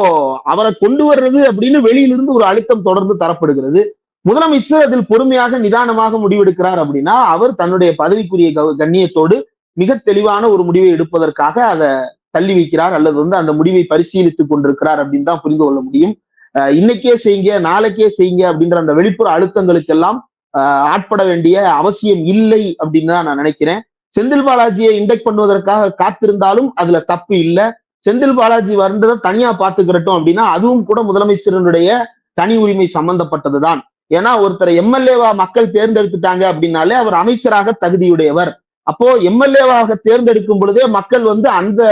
அவரை கொண்டு வர்றது அப்படின்னு வெளியிலிருந்து ஒரு அழுத்தம் தொடர்ந்து தரப்படுகிறது. முதலமைச்சர் அதில் பொறுமையாக நிதானமாக முடிவெடுக்கிறார் அப்படின்னா அவர் தன்னுடைய பதவிக்குரிய கண்ணியத்தோடு மிக தெளிவான ஒரு முடிவை எடுப்பதற்காக அதை தள்ளி வைக்கிறார் அல்லது வந்து அந்த முடிவை பரிசீலித்துக் கொண்டிருக்கிறார் அப்படின்னு தான் புரிந்து கொள்ள முடியும். இன்னைக்கே செய்யுங்க நாளைக்கே செய்யுங்க அப்படின்ற அந்த வெளிப்புற அழுத்தங்களுக்கெல்லாம் ஆட்பட வேண்டிய அவசியம் இல்லை அப்படின்னு தான் நான் நினைக்கிறேன். செந்தில் பாலாஜியை இண்டெக்ட் பண்ணுவதற்காக காத்திருந்தாலும் அதுல தப்பு இல்லை. செந்தில் பாலாஜி வந்ததை தனியா பாத்துக்கிறட்டும் அப்படின்னா அதுவும் கூட முதலமைச்சரனுடைய தனி உரிமை சம்பந்தப்பட்டதுதான். ஏன்னா ஒருத்தர் எம்எல்ஏவா மக்கள் தேர்ந்தெடுத்துட்டாங்க அப்படின்னாலே அவர் அமைச்சராக தகுதியுடையவர். அப்போ எம்எல்ஏவாக தேர்ந்தெடுக்கும் பொழுதே மக்கள் வந்து அந்த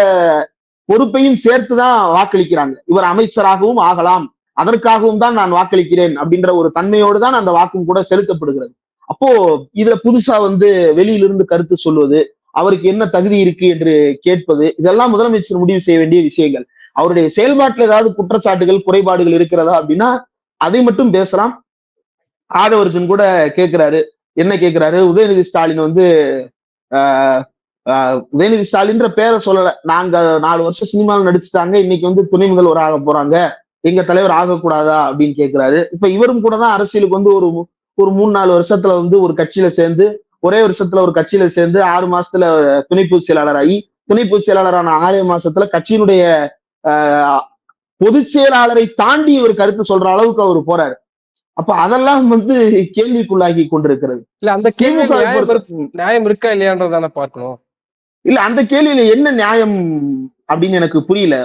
பொறுப்பையும் சேர்த்துதான் வாக்களிக்கிறாங்க. இவர் அமைச்சராகவும் ஆகலாம். அதற்காகவும் தான் நான் வாக்களிக்கிறேன் அப்படின்ற ஒரு தன்மையோடு தான் அந்த வாக்கும் கூட செலுத்தப்படுகிறது. அப்போ இதுல புதுசா வந்து வெளியிலிருந்து கருத்து சொல்வது அவருக்கு என்ன தகுதி இருக்கு என்று கேட்பது இதெல்லாம் முதலமைச்சர் முடிவு செய்ய வேண்டிய விஷயங்கள். அவருடைய செயல்பாட்டில் ஏதாவது குற்றச்சாட்டுகள் குறைபாடுகள் இருக்கிறதா அப்படின்னா அதை மட்டும் பேசலாம். ஆதவர்ஜன் கூட கேட்கிறாரு என்ன கேட்கிறாரு உதயநிதி ஸ்டாலின் வந்து உதயநிதி ஸ்டாலின்ற பேரை சொல்லல. நாங்க நாலு வருஷம் சினிமாவில் நடிச்சுட்டாங்க. இன்னைக்கு வந்து துணை முதல்வர் ஆக போறாங்க. எங்க தலைவர் ஆகக்கூடாதா அப்படின்னு கேட்கிறாரு இப்ப இவரும் கூட தான் அரசியலுக்கு வந்து ஒரு ஒரு மூணு நாலு வருஷத்துல வந்து ஒரு கட்சியில சேர்ந்து ஒரே வருஷத்துல ஒரு கட்சியில சேர்ந்து ஆறு மாசத்துல துணை பொதுச் செயலாளராகி துணை பொதுச் செயலாளரான ஆறே மாசத்துல கட்சியினுடைய பொதுச் செயலாளரை தாண்டி ஒரு கருத்து சொல்ற அளவுக்கு அவர் போறாரு. அப்ப அதெல்லாம் வந்து கேள்விக்குள்ளாகி கொண்டிருக்கிறது. இல்ல அந்த கேள்வி நியாயம் இருக்கா இல்லையான்றதான பார்க்கணும். இல்ல அந்த கேள்வியில என்ன நியாயம் அப்படின்னு எனக்கு புரியல.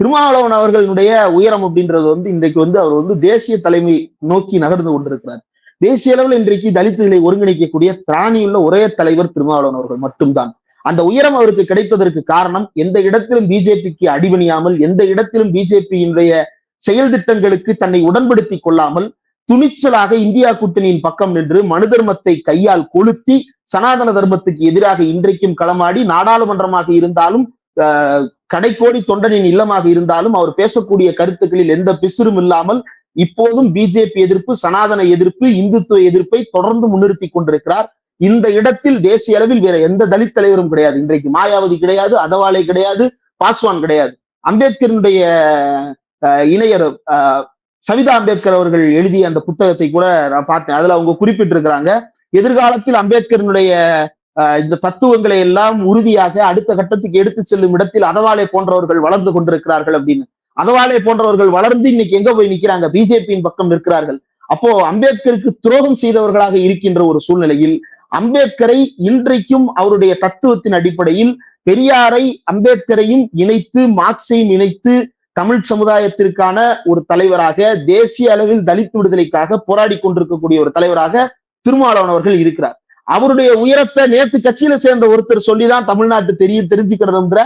திருமாவளவன் அவர்களுடைய உயரம் அப்படின்றது வந்து இன்றைக்கு வந்து அவர் வந்து தேசிய தலைமை நோக்கி நகர்ந்து கொண்டிருக்கிறார். தேசிய அளவில் இன்றைக்கு தலித்துகளை ஒருங்கிணைக்கக்கூடிய திராணியுள்ள ஒரே தலைவர் திருமாவளவன் அவர்கள் மட்டும்தான். அந்த உயரம் அவருக்கு கிடைத்ததற்கு காரணம் எந்த இடத்திலும் பிஜேபிக்கு அடிபணியாமல் எந்த இடத்திலும் பிஜேபியினுடைய செயல் திட்டங்களுக்கு தன்னை உடன்படுத்தி கொள்ளாமல் துணிச்சலாக இந்தியா கூட்டணியின் பக்கம் நின்று மனு தர்மத்தை கையால் கொளுத்தி சனாதன தர்மத்துக்கு எதிராக இன்றைக்கும் களமாடி நாடாளுமன்றமாக இருந்தாலும் கடைக்கோடி தொண்டனின் இல்லமாக இருந்தாலும் அவர் பேசக்கூடிய கருத்துக்களில் எந்த பிசிறும் இல்லாமல் இப்போதும் பிஜேபி எதிர்ப்பு சனாதன எதிர்ப்பு இந்துத்துவ எதிர்ப்பை தொடர்ந்து முன்னிறுத்தி கொண்டிருக்கிறார். இந்த இடத்தில் தேசிய அளவில் வேற எந்த தலித் தலைவரும் கிடையாது. இன்றைக்கு மாயாவதி கிடையாது அதவாலே கிடையாது பாஸ்வான் கிடையாது. அம்பேத்கருடைய அஹ், இணையர் சவிதா அம்பேத்கர் அவர்கள் எழுதிய அந்த புத்தகத்தை கூட நான் பார்த்தேன். அதுல அவங்க குறிப்பிட்டிருக்கிறாங்க எதிர்காலத்தில் அம்பேத்கரினுடைய அஹ், இந்த தத்துவங்களை எல்லாம் உறுதியாக அடுத்த கட்டத்துக்கு எடுத்து செல்லும் இடத்தில் அதவாலை போன்றவர்கள் வளர்ந்து கொண்டிருக்கிறார்கள் அப்படின்னு. அதவாலே போன்றவர்கள் வளர்ந்து இன்னைக்கு எங்க போய் நிக்கிறாங்க? பிஜேபியின் பக்கம் நிற்கிறார்கள். அப்போ அம்பேத்கருக்கு துரோகம் செய்தவர்களாக இருக்கின்ற ஒரு சூழ்நிலையில் அம்பேத்கரை இன்றைக்கும் அவருடைய தத்துவத்தின் அடிப்படையில் பெரியாரை அம்பேத்கரையும் இணைத்து மார்க்சையும் இணைத்து தமிழ் சமுதாயத்திற்கான ஒரு தலைவராக தேசிய அளவில் தலித் விடுதலைக்காக போராடி கொண்டிருக்கக்கூடிய ஒரு தலைவராக திருமாவளவன் அவர்கள் இருக்கிறார். அவருடைய உயரத்தை நேத்து கட்சியில சேர்ந்த ஒருத்தர் சொல்லிதான் தமிழ்நாட்டு தெரிய தெரிஞ்சுக்கிறதுன்ற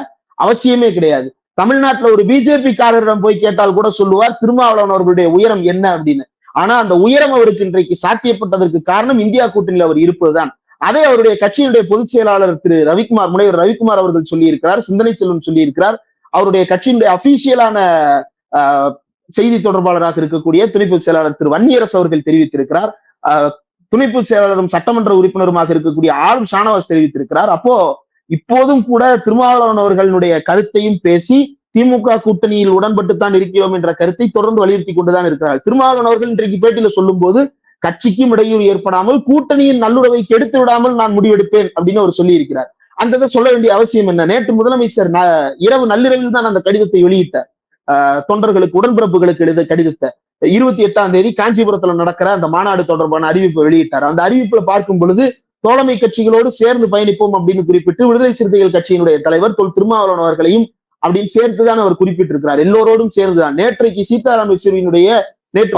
அவசியமே கிடையாது. தமிழ்நாட்டுல ஒரு பிஜேபி காரரிடம் போய் கேட்டால் கூட சொல்லுவார் திருமாவளவன் அவர்களுடைய உயரம் என்ன அப்படின்னு. ஆனா அந்த உயரம் அவருக்கு இன்றைக்கு சாத்தியப்பட்டதற்கு காரணம் இந்தியா கூட்டணியில் அவர் இருப்பதுதான். அதை அவருடைய கட்சியினுடைய பொதுச் செயலாளர் திரு ரவிக்குமார் முனைவர் ரவிக்குமார் அவர்கள் சொல்லியிருக்கிறார் சிந்தனை செல்வம் சொல்லியிருக்கிறார். அவருடைய கட்சியினுடைய அபிஷியலான செய்தி தொடர்பாளராக இருக்கக்கூடிய துணை பொதுச் செயலாளர் திரு வன்னியரசு அவர்கள் தெரிவித்திருக்கிறார். துணை பொதுச் செயலாளரும் சட்டமன்ற உறுப்பினருமாக இருக்கக்கூடிய ஆளும் ஷானவாஸ் தெரிவித்திருக்கிறார். அப்போ இப்போதும் கூட திருமாவளவன் அவர்களுடைய கருத்தையும் பேசி திமுக கூட்டணியில் உடன்பட்டுத்தான் இருக்கிறோம் என்ற கருத்தை தொடர்ந்து வலியுறுத்தி கொண்டுதான் இருக்கிறார் திருமாவளவன் அவர்கள் இன்றைக்கு பேட்டியில சொல்லும் போது கட்சிக்கும் இடையூறு ஏற்படாமல் கூட்டணியின் நல்லுறவை கெடுத்து விடாமல் நான் முடிவெடுப்பேன் அப்படின்னு அவர் சொல்லி இருக்கிறார் அந்த இதை சொல்ல வேண்டிய அவசியம் என்ன? நேற்று முதலமைச்சர் இரவு நள்ளிரவில் தான் அந்த கடிதத்தை வெளியிட்டார் ஆஹ் தொண்டர்களுக்கு உடன்பிறப்புகளுக்கு எழுத கடிதத்தை. இருபத்தி எட்டாம் தேதி காஞ்சிபுரத்துல நடக்கிற அந்த மாநாடு தொடர்பான அறிவிப்பை வெளியிட்டார். அந்த அறிவிப்புல பார்க்கும் பொழுது தோழமை கட்சிகளோடு சேர்ந்து பயணிப்போம் அப்படின்னு குறிப்பிட்டு விடுதலை சிறுத்தைகள் கட்சியினுடைய தலைவர் தொல் திருமாவளவன் அவர்களையும் அப்படின்னு சேர்த்துதான் அவர் குறிப்பிட்டிருக்கிறார். எல்லோரோடும் சேர்ந்துதான். நேற்றைக்கு சீதாராம் யெச்சூரியினுடைய நேற்று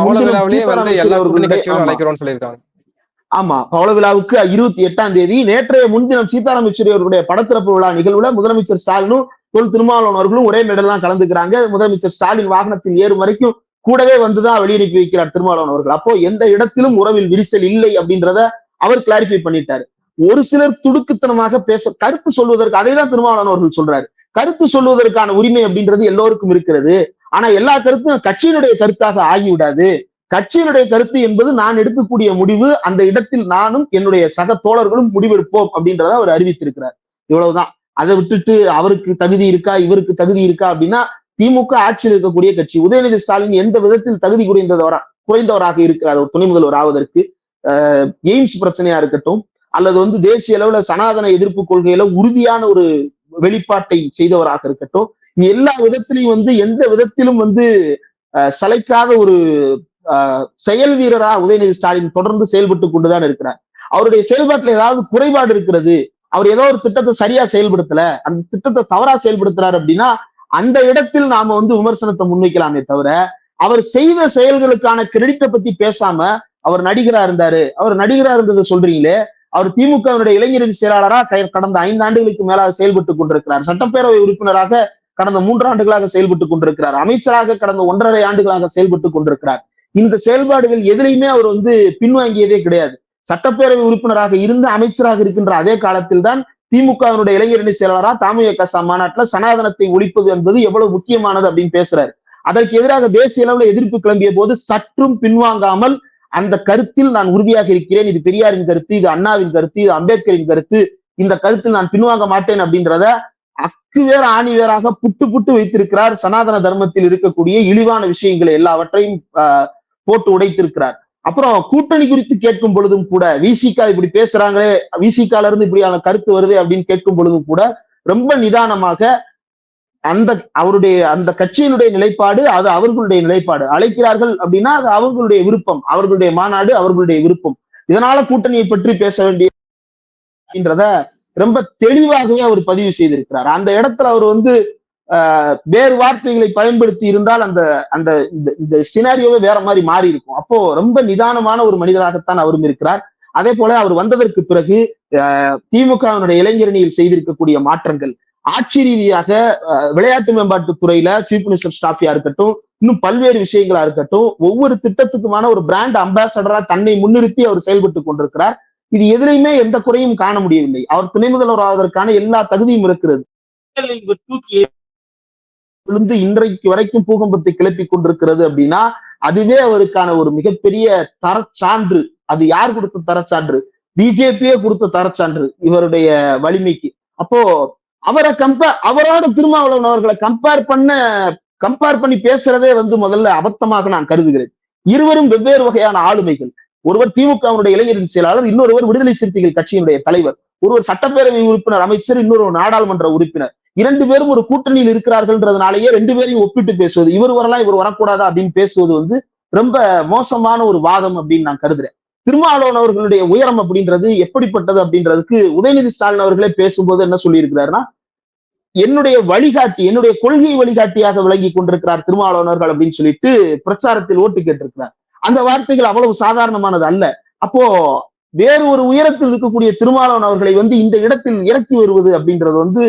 ஆமா. பவள விழாவுக்கு இருபத்தி எட்டாம் தேதி நேற்றைய முன்தினம் சீதாராம் யெச்சூரி அவர்களுடைய படத்திறப்பு விழா நிகழ்வுல முதலமைச்சர் ஸ்டாலினும் தொல் திருமாவளவன் அவர்களும் ஒரே மேடையில் தான் கலந்துக்கிறாங்க. முதலமைச்சர் ஸ்டாலின் வாகனத்தில் ஏறும் வரைக்கும் கூடவே வந்துதான் வெளியனுப்பி வைக்கிறார் திருமாவளவன் அவர்கள். அப்போ எந்த இடத்திலும் உறவில் விரிசல் இல்லை அப்படின்றத அவர் கிளாரிஃபை பண்ணிட்டாரு. ஒரு சிலர் துடுக்குத்தனமாக பேச கருத்து சொல்வதற்கு அதை தான் திருமாவளவன் அவர்கள் சொல்றாரு. கருத்து சொல்வதற்கான உரிமை அப்படின்றது எல்லோருக்கும் இருக்கிறது. ஆனா எல்லா கருத்தும் கட்சியினுடைய கருத்தாக ஆகிவிடாது. கட்சியினுடைய கருத்து என்பது நான் எடுக்கக்கூடிய முடிவு அந்த இடத்தில் நானும் என்னுடைய சக தோழர்களும் முடிவெடுப்போம் அப்படின்றத அவர் அறிவித்திருக்கிறார். இவ்வளவுதான். அதை விட்டுட்டு அவருக்கு தகுதி இருக்கா இவருக்கு தகுதி இருக்கா அப்படின்னா திமுக ஆட்சியில் இருக்கக்கூடிய கட்சி. உதயநிதி ஸ்டாலின் எந்த விதத்தில் தகுதி குறைந்தவரா குறைந்தவராக இருக்கிறார்? ஒரு துணை முதல்வர் ஆவதற்கு எய்ம்ஸ் பிரச்சனையா இருக்கட்டும் அல்லது வந்து தேசிய அளவுல சனாதன எதிர்ப்பு கொள்கையில உறுதியான ஒரு வெளிப்பாட்டை செய்தவராக இருக்கட்டும் எல்லா விதத்திலையும் வந்து எந்த விதத்திலும் வந்து அஹ், சளைக்காத ஒரு ஆஹ் செயல் வீரரா உதயநிதி ஸ்டாலின் தொடர்ந்து செயல்பட்டு கொண்டுதான் இருக்கிறார். அவருடைய செயல்பாட்டுல ஏதாவது குறைபாடு இருக்கிறது அவர் ஏதோ ஒரு திட்டத்தை சரியா செயல்படுத்தல அந்த திட்டத்தை தவறா செயல்படுத்துறாரு அப்படின்னா அந்த இடத்தில் நாம வந்து விமர்சனத்தை முன்வைக்கலாமே தவிர அவர் செய்த செயல்களுக்கான கிரெடிட்டை பத்தி பேசாம அவர் நடிகரா இருந்தாரு. அவர் நடிகரா இருந்ததை சொல்றீங்களே? அவர் திமுகவினுடைய இளைஞரின் செயலாளரா கடந்த ஐந்து ஆண்டுகளுக்கு மேலாக செயல்பட்டு கொண்டிருக்கிறார். சட்டப்பேரவை உறுப்பினராக கடந்த மூன்று ஆண்டுகளாக செயல்பட்டு கொண்டிருக்கிறார். அமைச்சராக கடந்த ஒன்றரை ஆண்டுகளாக செயல்பட்டு கொண்டிருக்கிறார். இந்த செயல்பாடுகள் எதிலையுமே அவர் வந்து பின்வாங்கியதே கிடையாது. சட்டப்பேரவை உறுப்பினராக இருந்து அமைச்சராக இருக்கின்ற அதே காலத்தில் தான் திமுகவினுடைய இளைஞரணி செயலாளரா தாமுக மாநாட்டுல சனாதனத்தை ஒழிப்பது என்பது எவ்வளவு முக்கியமானது அப்படின்னு பேசுறாரு. அதற்கு எதிராக தேசிய அளவுல எதிர்ப்பு கிளம்பிய போது சற்றும் பின்வாங்காமல் அந்த கருத்தில் நான் உறுதியாக இருக்கிறேன். இது பெரியாரின் கருத்து இது அண்ணாவின் கருத்து இது அம்பேத்கரின் கருத்து. இந்த கருத்தில் நான் பின்வாங்க மாட்டேன் அப்படின்றத அக்கு வேற ஆணி வேறாக புட்டு புட்டு வைத்திருக்கிறார். சனாதன தர்மத்தில் இருக்கக்கூடிய இழிவான விஷயங்களை எல்லாவற்றையும் போட்டு உடைத்திருக்கிறார். அப்புறம் கூட்டணி குறித்து கேட்கும் பொழுதும் கூட விசிகா இப்படி பேசுறாங்களே விசிகால இருந்து இப்படியான கருத்து வருது அப்படின்னு கேட்கும் பொழுதும் கூட ரொம்ப நிதானமாக அந்த அவருடைய அந்த கட்சியினுடைய நிலைப்பாடு அது அவர்களுடைய நிலைப்பாடு. அழைக்கிறார்கள் அப்படின்னா அது அவர்களுடைய விருப்பம். அவர்களுடைய மாநாடு அவர்களுடைய விருப்பம். இதனால கூட்டணியை பற்றி பேச வேண்டிய ரொம்ப தெளிவாகவே அவர் பதிவு செய்திருக்கிறார். அந்த இடத்துல அவர் வந்து ஆஹ், வேறு வார்த்தைகளை பயன்படுத்தி இருந்தால் அந்த அந்த இந்த- இந்த சினாரியோவே வேற மாதிரி மாறி இருக்கும். அப்போ ரொம்ப நிதானமான ஒரு மனிதராகத்தான் அவரும் இருக்கிறார். அதே போல அவர் வந்ததற்கு பிறகு திமுகவினுடைய இளைஞரணியில் செய்திருக்கக்கூடிய மாற்றங்கள் ஆட்சி ரீதியாக விளையாட்டு மேம்பாட்டு துறையில சீஃப் மினிஸ்டர் ஸ்டாஃபியா இருக்கட்டும் இன்னும் பல்வேறு விஷயங்களா இருக்கட்டும் ஒவ்வொரு திட்டத்துக்குமான ஒரு பிராண்ட் அம்பாசடரா தன்னை முன்னிறுத்தி அவர் செயல்பட்டு கொண்டிருக்கிறார். இது எதிரையுமே எந்த குறையும் காண முடியவில்லை. அவர் துணை முதல்வர் ஆவதற்கான எல்லா தகுதியும் இருக்கிறது. விழுந்து இன்றைக்கு வரைக்கும் பூகம்பத்தை கிளப்பி கொண்டிருக்கிறது அப்படின்னா அதுவே அவருக்கான ஒரு மிகப்பெரிய தரச்சான்று. அது யார் கொடுத்த தரச்சான்று? பிஜேபியே கொடுத்த தரச்சான்று இவருடைய வலிமைக்கு. அப்போ அவரை கம்பேர் அவரோட திருமாவளவன் அவர்களை கம்பேர் பண்ண கம்பேர் பண்ணி பேசுறதே வந்து முதல்ல அபத்தமாக நான் கருதுகிறேன். இருவரும் வெவ்வேறு வகையான ஆளுமைகள். ஒருவர் திமுகவுடைய இளைஞரின் செயலாளர் இன்னொருவர் விடுதலை சிறுத்தைகள் கட்சியினுடைய தலைவர். ஒருவர் சட்டப்பேரவை உறுப்பினர் அமைச்சர் இன்னொரு நாடாளுமன்ற உறுப்பினர். இரண்டு பேரும் ஒரு கூட்டணியில் இருக்கிறார்கள்ன்றதுனாலேயே ரெண்டு பேரையும் ஒப்பிட்டு பேசுவது இவர் வரலாம் இவர் வரக்கூடாதா அப்படின்னு பேசுவது வந்து ரொம்ப மோசமான ஒரு வாதம் அப்படின்னு நான் கருதுறேன். திருமாவளவன் அவர்களுடைய உயரம் அப்படின்றது எப்படிப்பட்டது அப்படின்றதுக்கு உதயநிதி ஸ்டாலின் அவர்களே பேசும்போது என்ன சொல்லியிருக்கிறாருன்னா என்னுடைய வழிகாட்டி என்னுடைய கொள்கை வழிகாட்டியாக விளங்கி கொண்டிருக்கிறார் திருமாவளவன் அவர்கள் அப்படின்னு சொல்லிட்டு பிரச்சாரத்தில் ஓட்டு கேட்டிருக்கிறார். அந்த வார்த்தைகள் அவ்வளவு சாதாரணமானது அல்ல. அப்போ வேறு ஒரு உயரத்தில் இருக்கக்கூடிய திருமாவளவன் அவர்களை வந்து இந்த இடத்தில் இறக்கி வருவது அப்படின்றது வந்து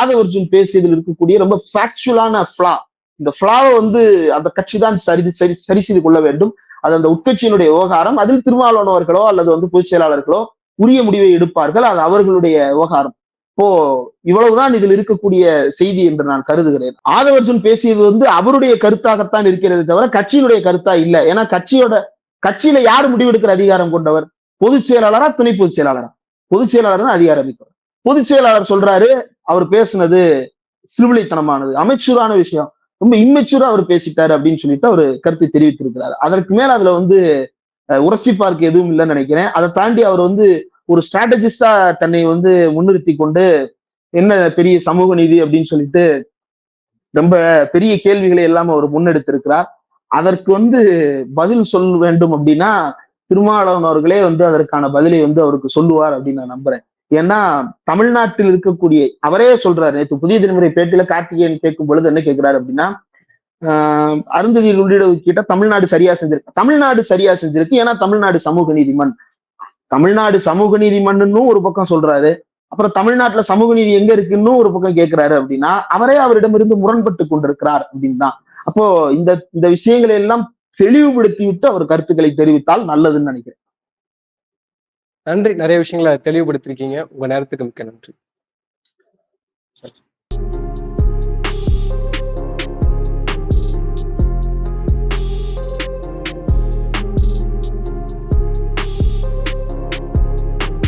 ஆதவர்ஜுன் பேசியதில் இருக்கக்கூடிய ரொம்ப ஃபேக்சுவலான ஃபிளா இந்த ஃபிளாவை வந்து அந்த கட்சி தான் சரி சரி சரி செய்து கொள்ள வேண்டும். அது அந்த உட்கட்சியினுடைய விவகாரம். அதில் திருமாவளவன் அல்லது வந்து பொதுச் செயலாளர்களோ உரிய முடிவை எடுப்பார்கள். அது அவர்களுடைய விவகாரம். இப்போ இவ்வளவுதான் இதில் இருக்கக்கூடிய செய்தி என்று நான் கருதுகிறேன். ஆதவர்ஜுன் பேசியது வந்து அவருடைய கருத்தாகத்தான் இருக்கிறது தவிர கட்சியினுடைய கருத்தா இல்ல. ஏன்னா கட்சியோட கட்சியில யார் முடிவெடுக்கிற அதிகாரம் கொண்டவர்? பொதுச் செயலாளரா துணை பொதுச் செயலாளரா? பொதுச் செயலாளர் தான் அதிகாரம் இருக்கிறார் பொதுச் செயலாளர் சொல்றாரு அவர் பேசுனது சிறுவிழித்தனமானது அமைச்சரான விஷயம். ரொம்ப இம்மெச்சூரா அவர் பேசிட்டாரு அப்படின்னு சொல்லிட்டு அவர் கருத்தை தெரிவித்திருக்கிறாரு. அதற்கு மேல அதுல வந்து அஹ், உரசி பார்க்க எதுவும் இல்லைன்னு நினைக்கிறேன். அதை தாண்டி அவர் வந்து ஒரு ஸ்ட்ராட்டஜிஸ்டா தன்னை வந்து முன்னிறுத்தி கொண்டு என்ன பெரிய சமூக நீதி அப்படின்னு சொல்லிட்டு ரொம்ப பெரிய கேள்விகளை எல்லாம் அவர் முன்னெடுத்திருக்கிறார். அதற்கு வந்து பதில் சொல்ல வேண்டும் அப்படின்னா திருமாவளவன் அவர்களே வந்து அதற்கான பதிலை வந்து அவருக்கு சொல்லுவார் அப்படின்னு நான் நம்புறேன். ஏன்னா தமிழ்நாட்டில் இருக்கக்கூடிய அவரே சொல்றாரு நேற்று புதிய தினமுறை பேட்டியில கார்த்திகேயன் கேட்கும் பொழுது என்ன கேட்கிறாரு அப்படின்னா ஆஹ் அருந்ததி உள்ளிட தமிழ்நாடு சரியா செஞ்சிருக்கு. தமிழ்நாடு சரியா செஞ்சிருக்கு ஏன்னா தமிழ்நாடு சமூக நீதிமன் தமிழ்நாடு சமூக நீதிமன்னு ஒரு பக்கம் சொல்றாரு. அப்புறம் தமிழ்நாட்டுல சமூக நீதி எங்க இருக்குன்னு ஒரு பக்கம் கேட்கிறாரு அப்படின்னா அவரே அவரிடமிருந்து முரண்பட்டு கொண்டிருக்கிறார் அப்படின்னு தான். அப்போ இந்த இந்த விஷயங்களை எல்லாம் தெளிவுபடுத்தி விட்டு அவர் கருத்துக்களை தெரிவித்தால் நல்லதுன்னு நினைக்கிறேன். நன்றி. நிறைய விஷயங்களை தெளிவுபடுத்திருக்கீங்க. உங்க நேரத்துக்கு மிக்க நன்றி.